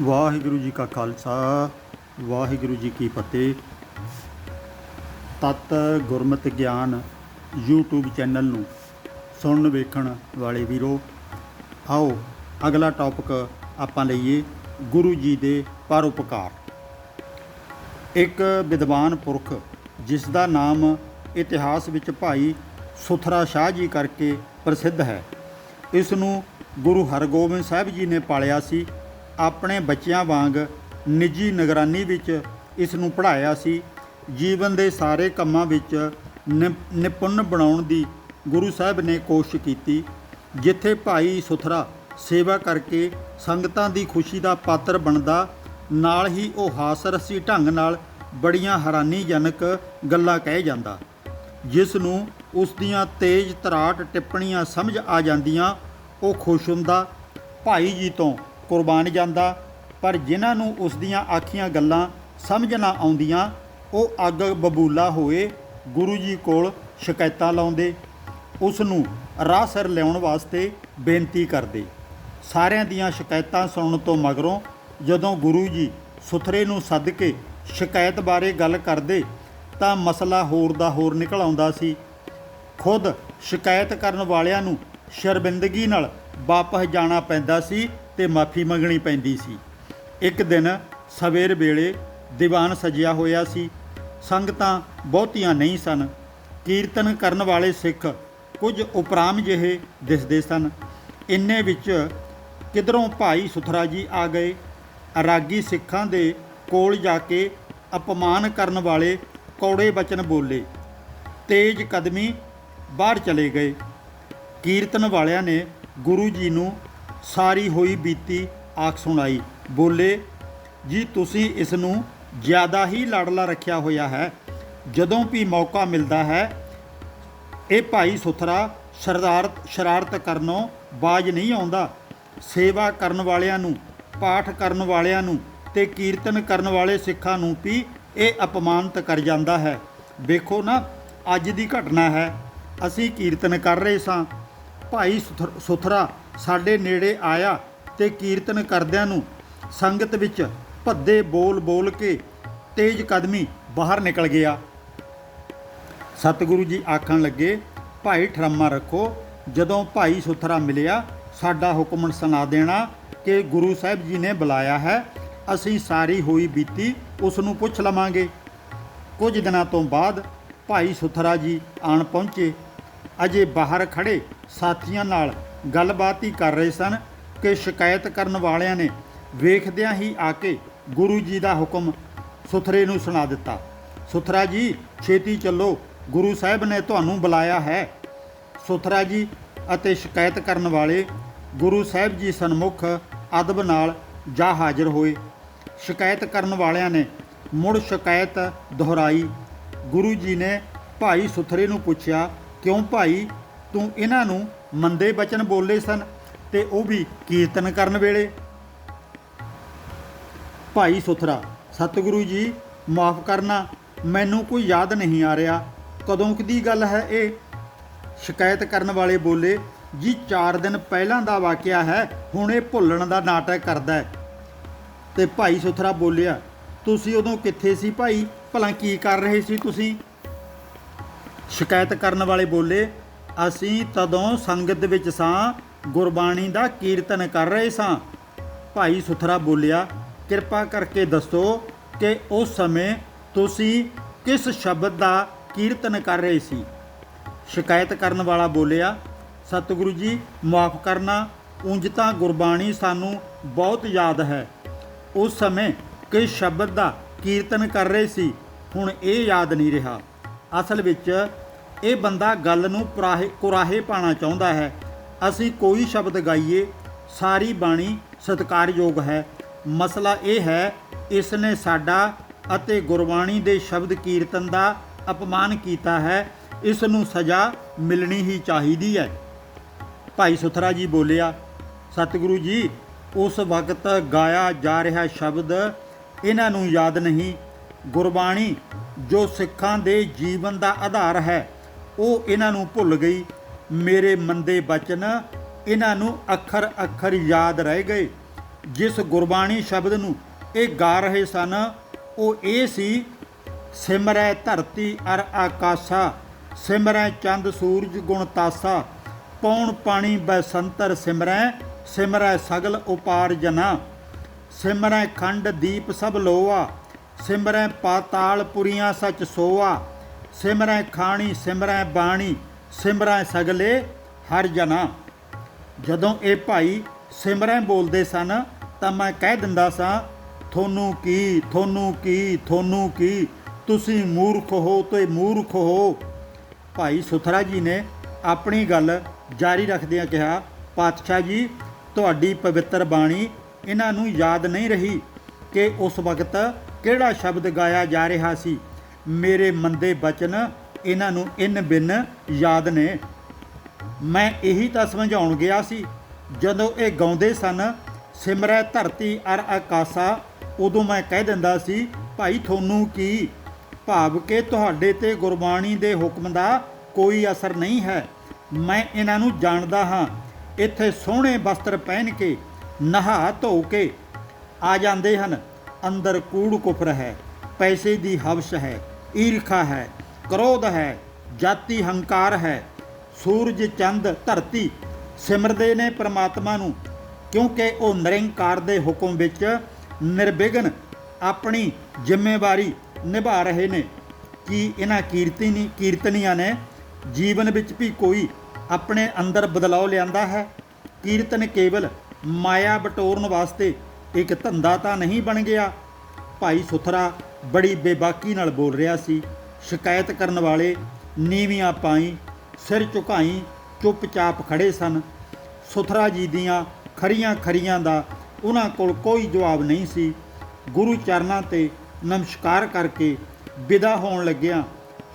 ਵਾਹਿਗੁਰੂ ਜੀ ਕਾ ਖਾਲਸਾ, ਵਾਹਿਗੁਰੂ ਜੀ ਕੀ ਫਤਿਹ। ਤਤ ਗੁਰਮਤਿ ਗਿਆਨ YouTube ਚੈਨਲ ਨੂੰ ਸੁਣਨ ਵੇਖਣ ਵਾਲੇ ਵੀਰੋ, ਆਓ ਅਗਲਾ ਟੌਪਿਕ ਆਪਾਂ ਲਈਏ ਗੁਰੂ ਜੀ ਦੇ ਪਰਉਪਕਾਰ। ਇੱਕ ਵਿਦਵਾਨ ਪੁਰਖ ਜਿਸ ਦਾ ਨਾਮ ਇਤਿਹਾਸ ਵਿੱਚ ਭਾਈ ਸੁਥਰਾ ਸ਼ਾਹ ਜੀ ਕਰਕੇ ਪ੍ਰਸਿੱਧ ਹੈ, ਇਸ ਨੂੰ ਗੁਰੂ ਹਰਗੋਬਿੰਦ ਸਾਹਿਬ ਜੀ ਨੇ ਪਾਲਿਆ ਸੀ। ਆਪਣੇ ਬੱਚਿਆਂ ਵਾਂਗ ਨਿੱਜੀ ਨਿਗਰਾਨੀ ਵਿੱਚ ਇਸ ਨੂੰ ਪੜ੍ਹਾਇਆ ਸੀ। ਜੀਵਨ ਦੇ ਸਾਰੇ ਕੰਮਾਂ ਵਿੱਚ ਨਿ- ਨਿਪੁੰਨ ਬਣਾਉਣ ਦੀ ਗੁਰੂ ਸਾਹਿਬ ਨੇ ਕੋਸ਼ਿਸ਼ ਕੀਤੀ, ਜਿੱਥੇ ਭਾਈ ਸੁਥਰਾ ਸੇਵਾ ਕਰਕੇ ਸੰਗਤਾਂ ਦੀ ਖੁਸ਼ੀ ਦਾ ਪਾਤਰ ਬਣਦਾ, ਨਾਲ ਹੀ ਉਹ ਹਾਸਰਸੀ ਢੰਗ ਨਾਲ ਬੜੀਆਂ ਹੈਰਾਨੀਜਨਕ ਗੱਲਾਂ ਕਹਿ ਜਾਂਦਾ, ਜਿਸ ਨੂੰ ਉਸ ਦੀਆਂ ਤੇਜ਼ ਤਰਾਟ ਟਿੱਪਣੀਆਂ ਸਮਝ ਆ ਜਾਂਦੀਆਂ, ਉਹ ਖੁਸ਼ ਹੁੰਦਾ ਭਾਈ ਜੀ ਤੋਂ ਕੁਰਬਾਨ ਜਾਂਦਾ, ਪਰ ਜਿਨ੍ਹਾਂ ਨੂੰ ਉਸ ਦੀਆਂ ਆਖੀਆਂ ਗੱਲਾਂ ਸਮਝ ਨਾ ਆਉਂਦੀਆਂ, ਉਹ ਅੱਗ ਬਬੂਲਾ ਹੋਏ ਗੁਰੂ ਜੀ ਕੋਲ ਸ਼ਿਕਾਇਤਾਂ ਲਾਉਂਦੇ, ਉਸ ਨੂੰ ਰਾਹ ਸਿਰ ਲਿਆਉਣ ਵਾਸਤੇ ਬੇਨਤੀ ਕਰਦੇ। ਸਾਰਿਆਂ ਦੀਆਂ ਸ਼ਿਕਾਇਤਾਂ ਸੁਣਨ ਤੋਂ ਮਗਰੋਂ ਜਦੋਂ ਗੁਰੂ ਜੀ ਸੁਥਰੇ ਨੂੰ ਸੱਦ ਕੇ ਸ਼ਿਕਾਇਤ ਬਾਰੇ ਗੱਲ ਕਰਦੇ, ਤਾਂ ਮਸਲਾ ਹੋਰ ਦਾ ਹੋਰ ਨਿਕਲ ਆਉਂਦਾ ਸੀ। ਖੁਦ ਸ਼ਿਕਾਇਤ ਕਰਨ ਵਾਲਿਆਂ ਨੂੰ ਸ਼ਰਮਿੰਦਗੀ ਨਾਲ ਵਾਪਸ ਜਾਣਾ ਪੈਂਦਾ ਸੀ ਤੇ ਮਾਫੀ ਮੰਗਣੀ ਪੈਂਦੀ ਸੀ। ਇੱਕ ਦਿਨ ਸਵੇਰ ਵੇਲੇ ਦੀਵਾਨ ਸਜਿਆ ਹੋਇਆ ਸੀ। ਸੰਗਤਾਂ ਬਹੁਤੀਆਂ ਨਹੀਂ ਸਨ। ਕੀਰਤਨ ਕਰਨ ਵਾਲੇ ਸਿੱਖ ਕੁਝ ਉਪਰਾਮ ਜਿਹੇ ਦਿਸਦੇ ਸਨ। ਇੰਨੇ ਵਿੱਚ ਕਿਧਰੋਂ ਭਾਈ ਸੁਥਰਾ ਜੀ ਆ ਗਏ। ਰਾਗੀ ਸਿੱਖਾਂ ਦੇ ਕੋਲ ਜਾ ਕੇ ਅਪਮਾਨ ਕਰਨ ਵਾਲੇ ਕੌੜੇ ਬਚਨ ਬੋਲੇ। ਤੇਜ਼ ਕਦਮੀ ਬਾਹਰ ਚਲੇ ਗਏ। ਕੀਰਤਨ ਵਾਲਿਆਂ ਨੇ ਗੁਰੂ ਜੀ ਨੂੰ ਸਾਰੀ ਹੋਈ ਬੀਤੀ ਆਖ ਸੁਣਾਈ। ਬੋਲੇ, ਜੀ, ਤੁਸੀਂ ਇਸ ਨੂੰ ਜ਼ਿਆਦਾ ਹੀ ਲਾੜਲਾ ਰੱਖਿਆ ਹੋਇਆ ਹੈ। ਜਦੋਂ ਵੀ ਮੌਕਾ ਮਿਲਦਾ ਹੈ, ਇਹ ਭਾਈ ਸੁਥਰਾ ਸ਼ਰਾਰਤ ਸ਼ਰਾਰਤ ਕਰਨੋਂ ਬਾਜ ਨਹੀਂ ਆਉਂਦਾ। ਸੇਵਾ ਕਰਨ ਵਾਲਿਆਂ ਨੂੰ, ਪਾਠ ਕਰਨ ਵਾਲਿਆਂ ਨੂੰ ਤੇ ਕੀਰਤਨ ਕਰਨ ਵਾਲੇ ਸਿੱਖਾਂ ਨੂੰ ਵੀ ਇਹ ਅਪਮਾਨਿਤ ਕਰ ਜਾਂਦਾ ਹੈ। ਵੇਖੋ ਨਾ, ਅੱਜ ਦੀ ਘਟਨਾ ਹੈ। ਅਸੀਂ ਕੀਰਤਨ ਕਰ ਰਹੇ ਸਾਂ। ਭਾਈ ਸੁਥਰ- ਸੁਥਰਾ ਸਾਡੇ ਨੇੜੇ ਆਇਆ ਤੇ ਕੀਰਤਨ ਕਰਦਿਆਂ ਨੂੰ ਸੰਗਤ ਵਿੱਚ ਭੱਦੇ ਬੋਲ ਬੋਲ ਕੇ ਤੇਜ਼ ਕਦਮੀ ਬਾਹਰ ਨਿਕਲ ਗਿਆ। ਸਤਿਗੁਰੂ ਜੀ ਆਖਣ ਲੱਗੇ, ਭਾਈ ਠਰਮਾ ਰੱਖੋ, ਜਦੋਂ ਭਾਈ ਸੁਥਰਾ ਮਿਲਿਆ, ਸਾਡਾ ਹੁਕਮ ਸੁਣਾ ਦੇਣਾ ਕਿ ਗੁਰੂ ਸਾਹਿਬ ਜੀ ਨੇ ਬੁਲਾਇਆ ਹੈ, ਅਸੀਂ ਸਾਰੀ ਹੋਈ ਬੀਤੀ ਉਸ ਨੂੰ ਪੁੱਛ ਲਵਾਂਗੇ। ਕੁਝ ਦਿਨਾਂ ਤੋਂ ਬਾਅਦ ਭਾਈ ਸੁਥਰਾ ਜੀ ਆਣ ਪਹੁੰਚੇ। ਅਜੇ ਬਾਹਰ ਖੜੇ ਸਾਥੀਆਂ ਨਾਲ ਗੱਲਬਾਤ ਹੀ ਕਰ ਰਹੇ ਸਨ ਕਿ ਸ਼ਿਕਾਇਤ ਕਰਨ ਵਾਲਿਆਂ ਨੇ ਵੇਖਦਿਆਂ ਹੀ ਆ ਕੇ ਗੁਰੂ ਜੀ ਦਾ ਹੁਕਮ ਸੁਥਰੇ ਨੂੰ ਸੁਣਾ ਦਿੱਤਾ। ਸੁਥਰਾ ਜੀ, ਛੇਤੀ ਚੱਲੋ। ਗੁਰੂ ਸਾਹਿਬ ਨੇ ਤੁਹਾਨੂੰ ਬੁਲਾਇਆ ਹੈ। ਸੁਥਰਾ ਜੀ ਅਤੇ ਸ਼ਿਕਾਇਤ ਕਰਨ ਵਾਲੇ ਗੁਰੂ ਸਾਹਿਬ ਜੀ ਸਨਮੁਖ ਅਦਬ ਨਾਲ ਜਾ ਹਾਜ਼ਰ ਹੋਏ। ਸ਼ਿਕਾਇਤ ਕਰਨ ਵਾਲਿਆਂ ਨੇ ਮੁੜ ਸ਼ਿਕਾਇਤ ਦੁਹਰਾਈ। ਗੁਰੂ ਜੀ ਨੇ ਭਾਈ ਸੁਥਰੇ ਨੂੰ ਪੁੱਛਿਆ, ਕਿਉਂ ਭਾਈ? ਤੂੰ ਇਹਨਾਂ ਨੂੰ ਮੰਦੇ ਬਚਨ ਬੋਲੇ ਸਨ ਤੇ ਉਹ ਵੀ ਕੀਰਤਨ ਕਰਨ ਵੇਲੇ। ਭਾਈ ਸੁਥਰਾ, ਸਤਿਗੁਰੂ ਜੀ, ਮਾਫ ਕਰਨਾ, ਮੈਨੂੰ ਕੋਈ ਯਾਦ ਨਹੀਂ ਆ ਰਿਹਾ। ਕਦੋਂ ਦੀ ਗੱਲ ਹੈ ਇਹ? ਸ਼ਿਕਾਇਤ ਕਰਨ ਵਾਲੇ ਬੋਲੇ, ਜੀ 4 ਦਿਨ ਪਹਿਲਾਂ ਦਾ ਵਾਕਿਆ ਹੈ, ਹੁਣ ਇਹ ਭੁੱਲਣ ਦਾ ਨਾਟਕ ਕਰਦਾ ਹੈ। ਤੇ ਭਾਈ ਸੁਥਰਾ ਬੋਲਿਆ, ਤੁਸੀਂ ਉਦੋਂ ਕਿੱਥੇ ਸੀ ਭਾਈ? ਭਲਾ ਕੀ ਕਰ ਰਹੇ ਸੀ ਤੁਸੀਂ? ਸ਼ਿਕਾਇਤ ਕਰਨ ਵਾਲੇ ਬੋਲੇ ਅਸੀਂ ਤਦੋਂ ਸੰਗਤ ਵਿੱਚ ਸਾਂ, ਗੁਰਬਾਣੀ ਦਾ ਕੀਰਤਨ ਕਰ ਰਹੇ ਸਾਂ। ਭਾਈ ਸੁਥਰਾ ਬੋਲਿਆ, ਕਿਰਪਾ ਕਰਕੇ ਦੱਸੋ ਕਿ ਉਸ ਸਮੇਂ ਤੁਸੀਂ ਕਿਸ ਸ਼ਬਦ ਦਾ ਕੀਰਤਨ ਕਰ ਰਹੇ ਸੀ? ਸ਼ਿਕਾਇਤ ਕਰਨ ਵਾਲਾ ਬੋਲਿਆ, ਸਤਿਗੁਰੂ ਜੀ, ਮਾਫ ਕਰਨਾ, ਉਂਝ ਤਾਂ ਗੁਰਬਾਣੀ ਸਾਨੂੰ ਬਹੁਤ ਯਾਦ ਹੈ। ਉਸ ਸਮੇਂ ਕਿਸ ਸ਼ਬਦ ਦਾ ਕੀਰਤਨ ਕਰ ਰਹੇ ਸੀ, ਹੁਣ ਇਹ ਯਾਦ ਨਹੀਂ ਰਿਹਾ। ਅਸਲ ਵਿੱਚ ਇਹ ਬੰਦਾ ਗੱਲ ਨੂੰ ਪੁਰਾਹੇ ਕੁਰਾਹੇ ਪਾਣਾ ਚਾਹੁੰਦਾ ਹੈ। ਅਸੀਂ ਕੋਈ ਸ਼ਬਦ ਗਾਈਏ, ਸਾਰੀ ਬਾਣੀ ਸਤਿਕਾਰਯੋਗ ਹੈ। ਮਸਲਾ ਇਹ ਹੈ ਇਸ ਨੇ ਸਾਡਾ ਅਤੇ ਗੁਰਬਾਣੀ ਦੇ ਸ਼ਬਦ ਕੀਰਤਨ ਦਾ ਅਪਮਾਨ ਕੀਤਾ ਹੈ। ਇਸ ਨੂੰ ਸਜ਼ਾ ਮਿਲਣੀ ਹੀ ਚਾਹੀਦੀ ਹੈ। ਭਾਈ ਸੁਥਰਾ ਜੀ ਬੋਲਿਆ, ਸਤਿਗੁਰੂ ਜੀ, ਉਸ ਵਕਤ ਗਾਇਆ ਜਾ ਰਿਹਾ ਸ਼ਬਦ ਇਹਨਾਂ ਨੂੰ ਯਾਦ ਨਹੀਂ। ਗੁਰਬਾਣੀ ਜੋ ਸਿੱਖਾਂ ਦੇ ਜੀਵਨ ਦਾ ਆਧਾਰ ਹੈ ਉਹ ਇਹਨਾਂ ਨੂੰ ਭੁੱਲ ਗਈ। ਮੇਰੇ ਮੰਦੇ ਬਚਨ ਇਹਨਾਂ ਨੂੰ ਅੱਖਰ ਅੱਖਰ ਯਾਦ ਰਹਿ ਗਏ। ਜਿਸ ਗੁਰਬਾਣੀ ਸ਼ਬਦ ਨੂੰ ਇਹ ਗਾ ਰਹੇ ਸਨ, ਉਹ ਇਹ ਸੀ, ਸਿਮਰੈ ਧਰਤੀ ਅਰ ਆਕਾਸ਼ਾ, ਸਿਮਰੈ ਚੰਦ ਸੂਰਜ ਗੁਣ ਤਾਸਾ, ਪੌਣ ਪਾਣੀ ਬੈਸੰਤਰ ਸਿਮਰੈ ਸਿਮਰੈ ਸਗਲ ਉਪਾਰ ਜਨਾ, ਸਿਮਰੈ ਖੰਡ ਦੀਪ ਸਭ ਲੋਆ, ਸਿਮਰੈ ਪਾਤਾਲ ਪੁਰੀਆਂ ਸਚ ਸੋਆ ਸਿਮਰੈ ਖਾਣੀ, ਸਿਮਰੈ ਬਾਣੀ, ਸਿਮਰੈ ਸਗਲੇ, ਹਰ ਜਨਾ। ਜਦੋਂ ਇਹ ਭਾਈ ਸਿਮਰਨ ਬੋਲਦੇ ਸਨ, ਤਾਂ ਮੈਂ ਕਹਿ ਦਿੰਦਾ ਸਾਂ ਤੁਹਾਨੂੰ ਕੀ ਤੁਹਾਨੂੰ ਕੀ ਤੁਹਾਨੂੰ ਕੀ? ਤੁਸੀਂ ਮੂਰਖ ਹੋ ਤੇ ਮੂਰਖ ਹੋ। ਭਾਈ ਸੁਥਰਾ ਜੀ ਨੇ ਆਪਣੀ ਗੱਲ ਜਾਰੀ ਰੱਖਦਿਆਂ ਕਿਹਾ, ਪਾਤਸ਼ਾਹ ਜੀ, ਤੁਹਾਡੀ ਪਵਿੱਤਰ ਬਾਣੀ ਇਹਨਾਂ ਨੂੰ ਯਾਦ ਨਹੀਂ ਰਹੀ ਕਿ ਉਸ ਵਕਤ ਕਿਹੜਾ ਸ਼ਬਦ ਗਾਇਆ ਜਾ ਰਿਹਾ ਸੀ? ਮੇਰੇ ਮੰਦੇ ਬਚਨ ਇਹਨਾਂ ਨੂੰ ਇਨ ਬਿਨ ਯਾਦ ਨੇ। ਮੈਂ ਇਹੀ ਤਾਂ ਸਮਝਾਉਣ ਗਿਆ ਸੀ, ਜਦੋਂ ਇਹ ਗਾਉਂਦੇ ਸਨ, ਸਿਮਰੈ ਧਰਤੀ ਅਰ ਆਕਾਸ਼ਾ, ਉਦੋਂ ਮੈਂ ਕਹਿ ਦਿੰਦਾ ਸੀ, ਭਾਈ ਤੁਹਾਨੂੰ ਕੀ? ਭਾਵ ਕਿ ਤੁਹਾਡੇ ਤੇ ਗੁਰਬਾਣੀ ਦੇ ਹੁਕਮ ਦਾ ਕੋਈ ਅਸਰ ਨਹੀਂ ਹੈ। ਮੈਂ ਇਹਨਾਂ ਨੂੰ ਜਾਣਦਾ ਹਾਂ। ਇੱਥੇ ਸੋਹਣੇ ਵਸਤਰ ਪਹਿਨ ਕੇ, ਨਹਾ ਧੋ ਕੇ ਆ ਜਾਂਦੇ ਹਨ। ਅੰਦਰ ਕੂੜ ਕੁਫਰ ਹੈ, ਪੈਸੇ ਦੀ ਹਵਸ ਹੈ। ਈਰਖਾ ਹੈ, ਕ੍ਰੋਧ ਹੈ, ਜਾਤੀ ਹੰਕਾਰ ਹੈ। ਸੂਰਜ ਚੰਦ ਧਰਤੀ ਸਿਮਰਦੇ ਨੇ ਪ੍ਰਮਾਤਮਾ ਨੂੰ, ਕਿਉਂਕਿ ਉਹ ਨਿਰੰਕਾਰ ਦੇ ਹੁਕਮ ਵਿੱਚ ਨਿਰਵਿਘਨ ਆਪਣੀ ਜ਼ਿੰਮੇਵਾਰੀ ਨਿਭਾ ਰਹੇ ਨੇ। ਕਿ ਇਹਨਾਂ ਕੀਰਤਨੀ ਕੀਰਤਨੀਆਂ ਨੇ ਜੀਵਨ ਵਿੱਚ ਵੀ ਕੋਈ ਆਪਣੇ ਅੰਦਰ ਬਦਲਾਅ ਲਿਆਂਦਾ ਹੈ? ਕੀਰਤਨ ਕੇਵਲ ਮਾਇਆ ਬਟੋਰਨ ਵਾਸਤੇ ਇੱਕ ਧੰਦਾ ਤਾਂ ਨਹੀਂ ਬਣ ਗਿਆ? ਭਾਈ ਸੁਥਰਾ ਬੜੀ ਬੇਬਾਕੀ ਨਾਲ ਬੋਲ ਰਿਹਾ ਸੀ। ਸ਼ਿਕਾਇਤ ਕਰਨ ਵਾਲੇ ਨੀਵੀਆਂ ਪਾਈ, ਸਿਰ ਝੁਕਾਈ, ਚੁੱਪਚਾਪ ਖੜੇ ਸਨ। ਸੁਥਰਾ ਜੀ ਦੀਆਂ ਖਰੀਆਂ ਖਰੀਆਂ ਦਾ ਉਹਨਾਂ ਕੋਲ ਕੋਈ ਜਵਾਬ ਨਹੀਂ ਸੀ। ਗੁਰੂ ਚਰਨਾਂ ਤੇ ਨਮਸਕਾਰ ਕਰਕੇ ਵਿਦਾ ਹੋਣ ਲੱਗਿਆ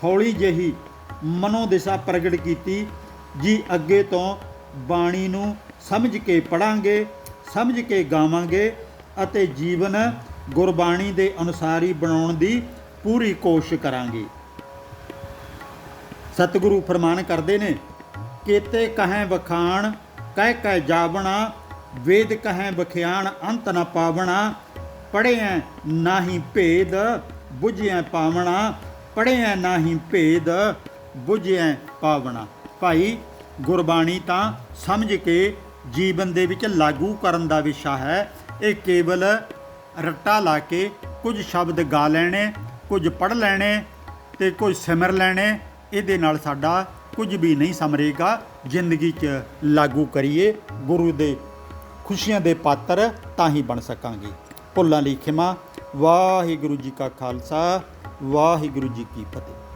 ਹੌਲੀ ਜਿਹੀ ਮਨੋ ਦਿਸ਼ਾ ਪ੍ਰਗਟ ਕੀਤੀ, ਜੀ ਅੱਗੇ ਤੋਂ ਬਾਣੀ ਨੂੰ ਸਮਝ ਕੇ ਪੜਾਂਗੇ ਸਮਝ ਕੇ ਗਾਵਾਂਗੇ ਅਤੇ ਜੀਵਨ ਗੁਰਬਾਣੀ ਦੇ ਅਨੁਸਾਰ ਹੀ ਬਣਾਉਣ ਦੀ ਪੂਰੀ ਕੋਸ਼ਿਸ਼ ਕਰਾਂਗੇ। ਸਤਿਗੁਰੂ ਫਰਮਾਨ ਕਰਦੇ ਨੇ, ਕੇਤੇ ਕਹੈ ਵਖਾਣ, ਕਹਿ ਕਹਿ ਜਾਵਣਾ, ਵੇਦ ਕਹੈ ਬਖਿਆਣ ਅੰਤ ਨ ਪਾਵਣਾ ਪੜਿਐ ਨਾਹੀ ਭੇਦ, ਬੁਝਿਐ ਪਾਵਣਾ ਪੜਿਐ ਨਾਹੀ ਭੇਦ, ਬੁਝਿਐ ਪਾਵਣਾ। ਭਾਈ, ਗੁਰਬਾਣੀ ਤਾਂ ਸਮਝ ਕੇ ਜੀਵਨ ਦੇ ਵਿੱਚ ਲਾਗੂ ਕਰਨ ਦਾ ਵਿਸ਼ਾ ਹੈ। ਇਹ ਕੇਵਲ ਰੱਟਾ ਲਾ ਕੇ ਕੁਝ ਸ਼ਬਦ ਗਾ ਲੈਣੇ, ਕੁਝ ਪੜ ਲੈਣੇ ਤੇ ਕੁਝ ਸਿਮਰ ਲੈਣੇ, ਇਹਦੇ ਨਾਲ ਸਾਡਾ ਕੁਝ ਵੀ ਨਹੀਂ ਸਮਰੇਗਾ। ਜ਼ਿੰਦਗੀ 'ਚ ਲਾਗੂ ਕਰੀਏ, ਗੁਰੂ ਦੇ ਖੁਸ਼ੀਆਂ ਦੇ ਪਾਤਰ ਤਾਂ ਹੀ ਬਣ ਸਕਾਂਗੇ। ਭੁੱਲਾਂ ਲਈ ਖਿਮਾ, ਵਾਹਿਗੁਰੂ ਜੀ ਕਾ ਖਾਲਸਾ, ਵਾਹਿਗੁਰੂ ਜੀ ਕੀ ਫਤਿਹ।